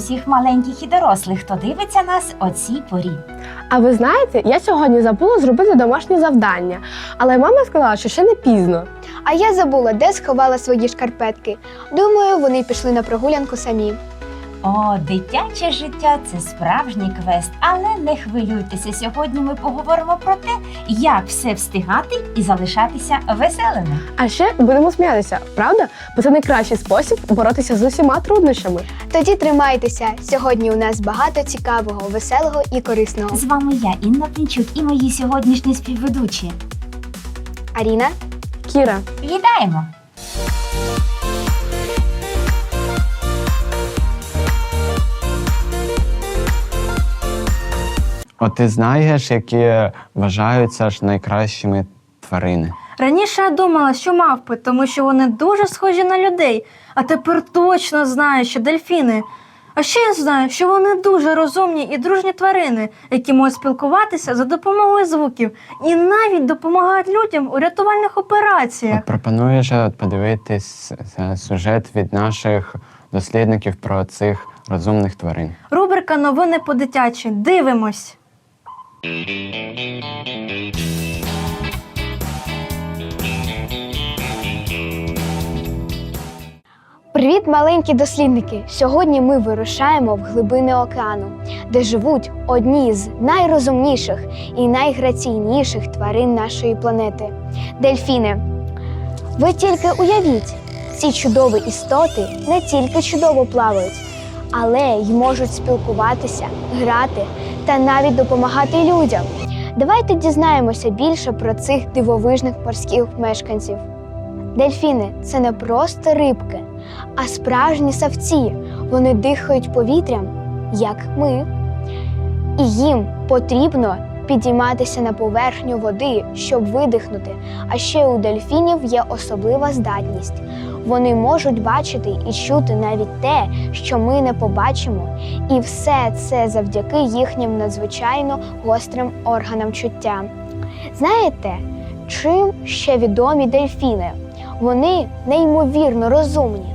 Усіх маленьких і дорослих, хто дивиться нас о цій порі. А ви знаєте, я сьогодні забула зробити домашнє завдання, але мама сказала, що ще не пізно. А я забула, де сховала свої шкарпетки. Думаю, вони пішли на прогулянку самі. О, дитяче життя це справжній квест, але не хвилюйтеся. Сьогодні ми поговоримо про те, як все встигати і залишатися веселими. А ще будемо сміятися, правда? Бо це найкращий спосіб боротися з усіма труднощами. Тоді тримайтеся. Сьогодні у нас багато цікавого, веселого і корисного. З вами я, Інна Пінчук, і мої сьогоднішні співведучі. Аріна, Кіра, Вітаємо! От ти знаєш, які вважаються ж найкращими тварини. Раніше я думала, що мавпи, тому що вони дуже схожі на людей, а тепер точно знаю, що дельфіни. А ще я знаю, що вони дуже розумні і дружні тварини, які можуть спілкуватися за допомогою звуків і навіть допомагають людям у рятувальних операціях. От пропонуєш от подивитись е, сюжет від наших дослідників про цих розумних тварин. Рубрика Новини по-дитячі. Дивимось. Привіт, маленькі дослідники! Сьогодні ми вирушаємо в глибини океану, де живуть одні з найрозумніших і найграційніших тварин нашої планети дельфіни. Ви тільки уявіть, ці чудові істоти не тільки чудово плавають, але й можуть спілкуватися, грати та навіть допомагати людям. Давайте дізнаємося більше про цих дивовижних морських мешканців. Дельфіни це не просто рибки, а справжні савці. Вони дихають повітрям, як ми. І їм потрібно підійматися на поверхню води, щоб видихнути. А ще у дельфінів є особлива здатність. Вони можуть бачити і чути навіть те, що ми не побачимо. І все це завдяки їхнім надзвичайно гострим органам чуття. Знаєте, чим ще відомі дельфіни? Вони неймовірно розумні.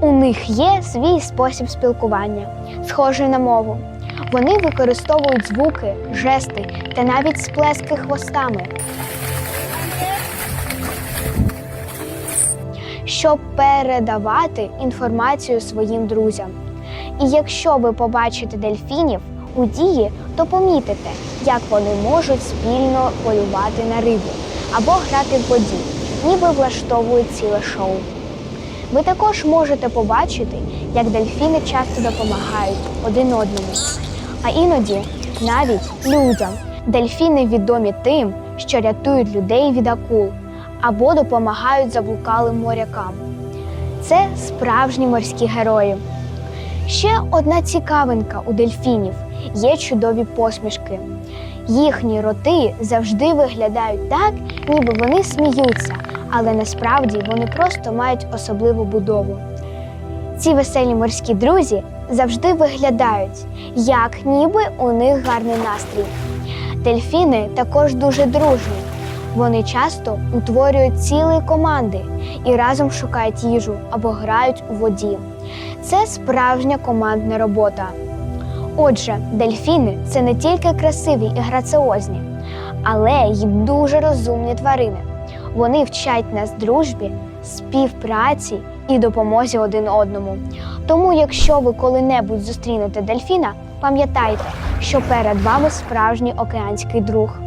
У них є свій спосіб спілкування, схожий на мову. Вони використовують звуки, жести та навіть сплески хвостами, щоб передавати інформацію своїм друзям. І якщо ви побачите дельфінів у дії, то помітите, як вони можуть спільно полювати на рибу або грати в воді, ніби влаштовують ціле шоу. Ви також можете побачити, як дельфіни часто допомагають один одному, а іноді навіть людям. Дельфіни відомі тим, що рятують людей від акул або допомагають заблукалим морякам. Це справжні морські герої. Ще одна цікавинка у дельфінів є чудові посмішки. Їхні роти завжди виглядають так, ніби вони сміються, але насправді вони просто мають особливу будову. Ці веселі морські друзі завжди виглядають, як ніби у них гарний настрій. Дельфіни також дуже дружні. Вони часто утворюють цілі команди і разом шукають їжу або грають у воді. Це справжня командна робота. Отже, дельфіни це не тільки красиві і граціозні, але й дуже розумні тварини. Вони вчать нас дружбі, співпраці і допомозі один одному. Тому, якщо ви коли-небудь зустрінете дельфіна, пам'ятайте, що перед вами справжній океанський друг.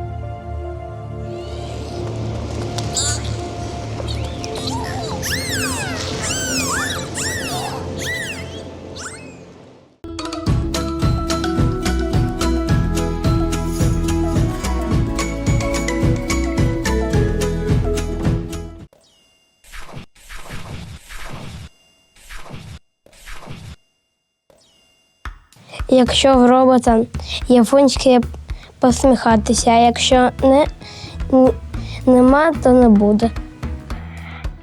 Якщо в робота є функція посміхатися, а якщо не, нема, то не буде.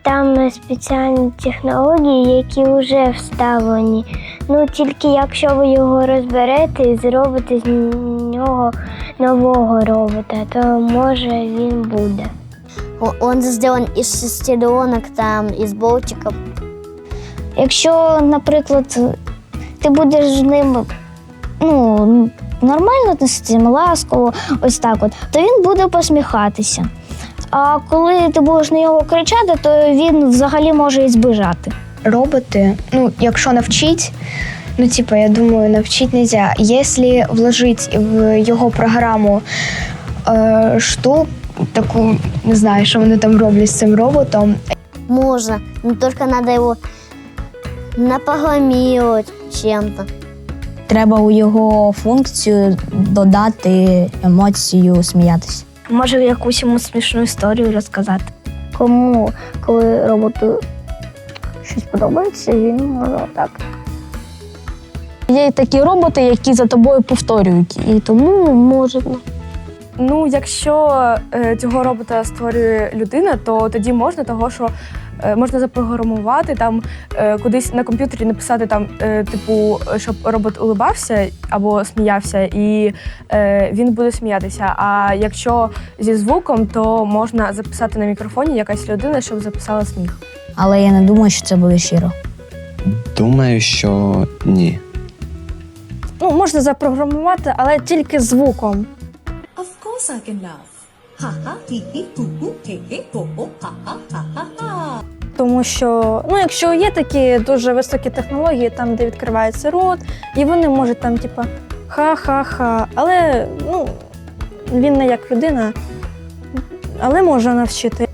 Там спеціальні технології, які вже вставлені. Ну тільки якщо ви його розберете і зробите з нього нового робота, то може він буде. Он сделан из шестеренок, там, из болтиков. Якщо, наприклад, ти будеш з ним ну, нормально относитися, ласково, ось так от, то він буде посміхатися. А коли ти будеш на нього кричати, то він взагалі може і збежати. роботи, ну, якщо навчить, ну, типа, я думаю, навчить нельзя. Если вложить в його програму е, штук, таку, не знаю, що вони там роблять з цим роботом, Можно, но только надо его напогромировать чем-то. Треба у його функцію додати емоцію сміятися. Може, якусь йому смішну історію розказати. Кому, коли роботу щось подобається, він може так. Є й такі роботи, які за тобою повторюють, і тому можна. Ну, якщо е, цього робота створює людина, то тоді можна того, що можна запрограмувати там е, кудись на комп'ютері написати там, е, типу, щоб робот улибався або сміявся, і е, він буде сміятися. А якщо зі звуком, то можна записати на мікрофоні якась людина, щоб записала сміх. Але я не думаю, що це буде щиро. Думаю, що ні. Ну, можна запрограмувати, але тільки звуком. Of course I can laugh. Ha ha. Тому що, ну, якщо є такі дуже високі технології, там, де відкривається рот, і вони можуть там, типа, ха-ха-ха. Але ну, він не як людина, але може навчити.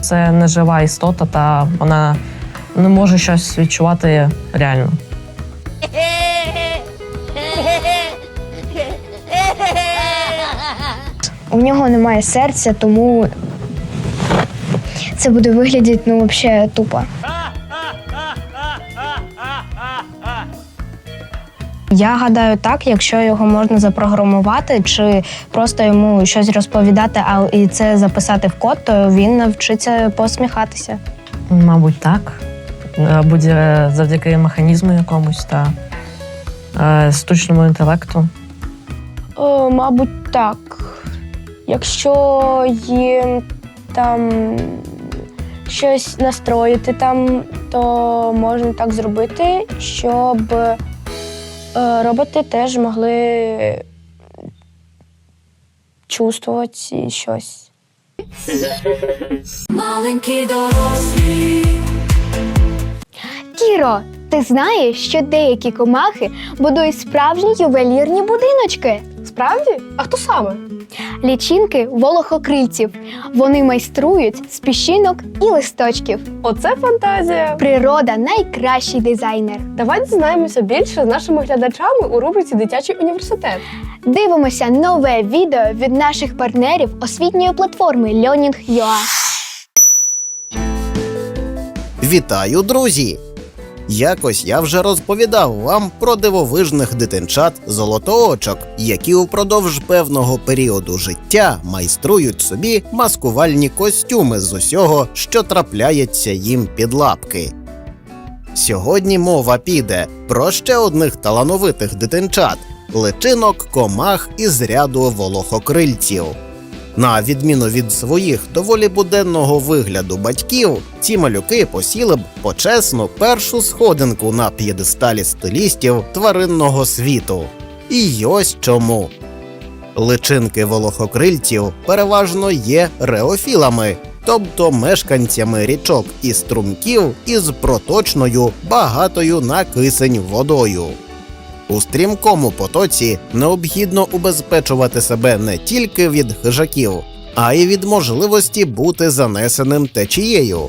Це не жива істота, та вона не може щось відчувати реально. У нього немає серця, тому це буде виглядати ну, взагалі тупо. Я гадаю, так, якщо його можна запрограмувати, чи просто йому щось розповідати, а і це записати в код, то він навчиться посміхатися. Мабуть, так. Е, Буде завдяки механізму якомусь та е, штучному інтелекту. О, мабуть, так. Якщо їм там щось настроїти там, то можна так зробити, щоб е, роботи теж могли чувствувати щось. Маленькі дорослі. Кіро, ти знаєш, що деякі комахи будують справжні ювелірні будиночки? Справді? А хто саме? Лічинки волохокрильців. Вони майструють з піщинок і листочків. Оце фантазія. Природа найкращий дизайнер. Давайте дізнаємося більше з нашими глядачами у рубриці Дитячий університет. Дивимося нове відео від наших партнерів освітньої платформи Learning.ua. Вітаю, друзі! Якось я вже розповідав вам про дивовижних дитинчат золотоочок, які упродовж певного періоду життя майструють собі маскувальні костюми з усього, що трапляється їм під лапки. Сьогодні мова піде про ще одних талановитих дитинчат личинок, комах із ряду волохокрильців. На відміну від своїх доволі буденного вигляду батьків, ці малюки посіли б почесну першу сходинку на п'єдесталі стилістів тваринного світу. І ось чому. Личинки волохокрильців переважно є реофілами, тобто мешканцями річок і струмків із проточною, багатою на кисень водою. У стрімкому потоці необхідно убезпечувати себе не тільки від хижаків, а й від можливості бути занесеним течією.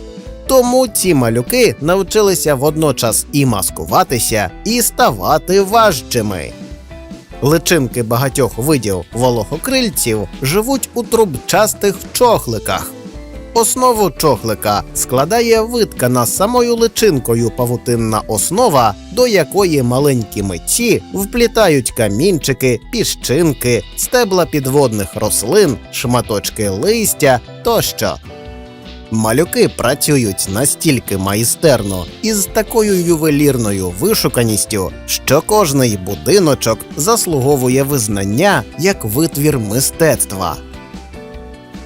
Тому ці малюки навчилися водночас і маскуватися, і ставати важчими. Личинки багатьох видів волохокрильців живуть у трубчастих чохликах. Основу чохлика складає виткана самою личинкою павутинна основа, до якої маленькі митці вплітають камінчики, піщинки, стебла підводних рослин, шматочки листя тощо. Малюки працюють настільки майстерно і з такою ювелірною вишуканістю, що кожний будиночок заслуговує визнання як витвір мистецтва.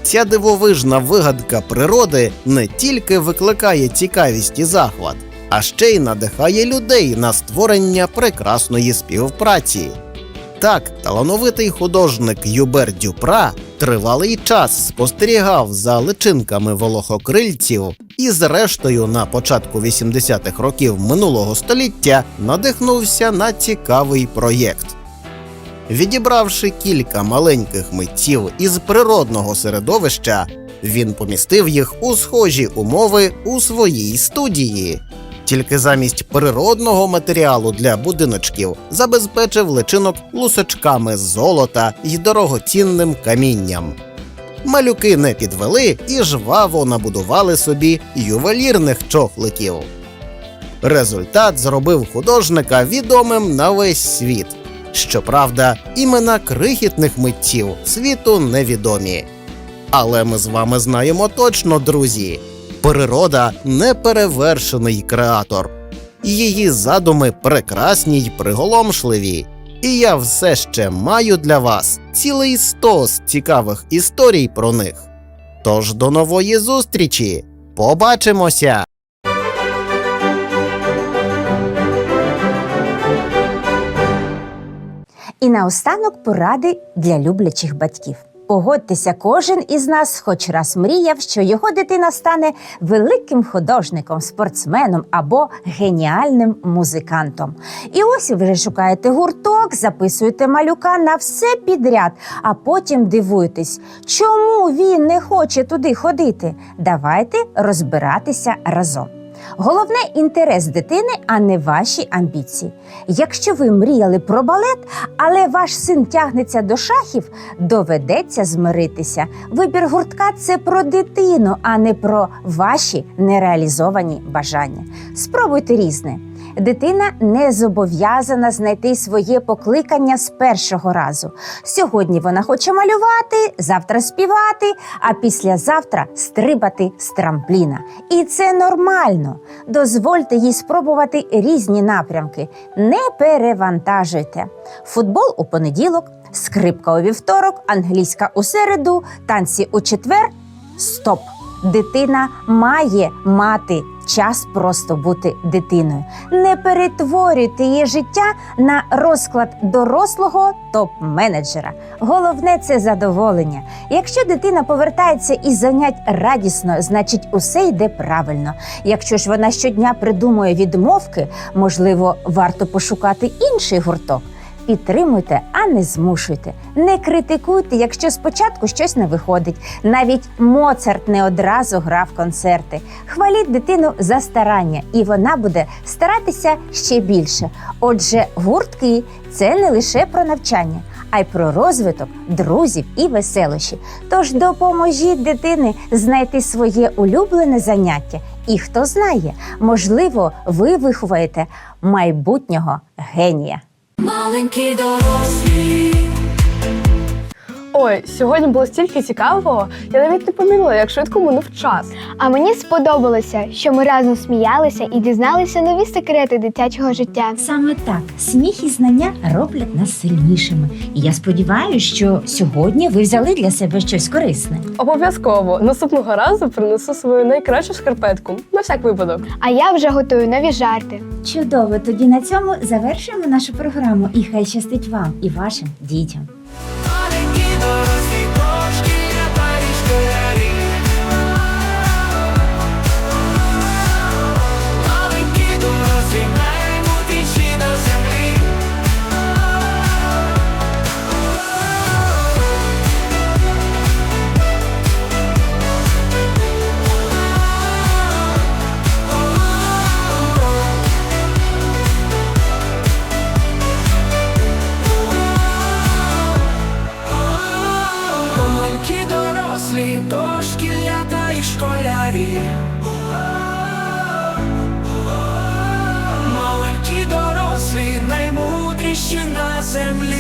Ця дивовижна вигадка природи не тільки викликає цікавість і захват, а ще й надихає людей на створення прекрасної співпраці. Так, талановитий художник Юбер Дюпра тривалий час спостерігав за личинками волохокрильців і, зрештою, на початку 80-х років минулого століття надихнувся на цікавий проєкт. Відібравши кілька маленьких митців із природного середовища, він помістив їх у схожі умови у своїй студії. Тільки замість природного матеріалу для будиночків забезпечив личинок лусочками з золота й дорогоцінним камінням. Малюки не підвели і жваво набудували собі ювелірних чохликів. Результат зробив художника відомим на весь світ. Щоправда, імена крихітних митців світу невідомі. Але ми з вами знаємо точно, друзі, природа неперевершений креатор. Її задуми прекрасні й приголомшливі. І я все ще маю для вас цілий стос цікавих історій про них. Тож до нової зустрічі! Побачимося! І наостанок поради для люблячих батьків. Погодьтеся, кожен із нас хоч раз мріяв, що його дитина стане великим художником, спортсменом або геніальним музикантом. І ось ви шукаєте гурток, записуєте малюка на все підряд, а потім дивуєтесь, чому він не хоче туди ходити. Давайте розбиратися разом. Головне інтерес дитини, а не ваші амбіції. Якщо ви мріяли про балет, але ваш син тягнеться до шахів, доведеться змиритися. Вибір гуртка це про дитину, а не про ваші нереалізовані бажання. Спробуйте різне. Дитина не зобов'язана знайти своє покликання з першого разу. Сьогодні вона хоче малювати, завтра співати, а післязавтра стрибати з трампліна. І це нормально. Дозвольте їй спробувати різні напрямки. Не перевантажуйте. Футбол у понеділок, скрипка у вівторок, англійська у середу, танці у четвер. Стоп! Дитина має мати час просто бути дитиною. Не перетворюйте її життя на розклад дорослого топ-менеджера. Головне це задоволення. Якщо дитина повертається із занять радісно, значить усе йде правильно. Якщо ж вона щодня придумує відмовки, можливо, варто пошукати інший гурток. Підтримуйте, а не змушуйте. Не критикуйте, якщо спочатку щось не виходить. Навіть Моцарт не одразу грав концерти. Хваліть дитину за старання, і вона буде старатися ще більше. Отже, гуртки це не лише про навчання, а й про розвиток друзів і веселощі. Тож допоможіть дитини знайти своє улюблене заняття. І хто знає, можливо, ви виховаєте майбутнього генія. Маленькі дорослі. Ой, сьогодні було стільки цікавого, я навіть не помітила, як швидко минув час. А мені сподобалося, що ми разом сміялися і дізналися нові секрети дитячого життя. Саме так, сміх і знання роблять нас сильнішими. І я сподіваюся, що сьогодні ви взяли для себе щось корисне. Обов'язково наступного разу принесу свою найкращу шкарпетку на всяк випадок. А я вже готую нові жарти. Чудово, тоді на цьому завершуємо нашу програму. І хай щастить вам і вашим дітям. Маленькі Маленькі